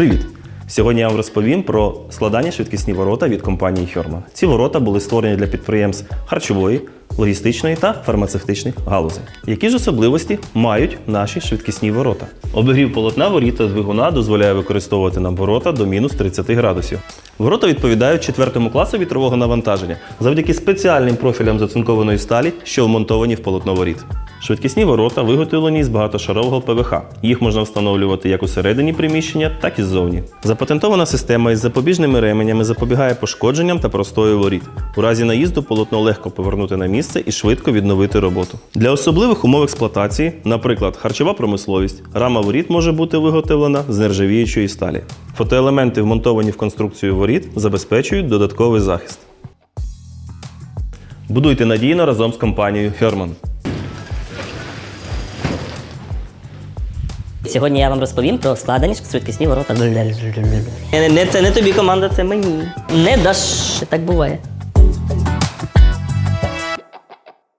Привіт! Сьогодні я вам розповім про складання швидкісні ворота від компанії Хьорман. Ці ворота були створені для підприємств харчової, логістичної та фармацевтичних галузей. Які ж особливості мають наші швидкісні ворота? Обігрів полотна воріт та двигуна дозволяє використовувати нам ворота до мінус 30 градусів. Ворота відповідають четвертому класу вітрового навантаження завдяки спеціальним профілям з оцинкованої сталі, що вмонтовані в полотно воріт. Швидкісні ворота виготовлені з багатошарового ПВХ. Їх можна встановлювати як усередині приміщення, так і ззовні. Запатентована система із запобіжними ременями запобігає пошкодженням та простою воріт. У разі наїзду полотно легко повернути на місце і швидко відновити роботу. Для особливих умов експлуатації, наприклад, харчова промисловість, рама воріт може бути виготовлена з нержавіючої сталі. Фотоелементи, вмонтовані в конструкцію воріт, забезпечують додатковий захист. Будуйте надійно разом з компанією Herman. Сьогодні я вам розповім про складені швидкісні ворота. Не, не, це не тобі команда, це мені. Не даш, так буває.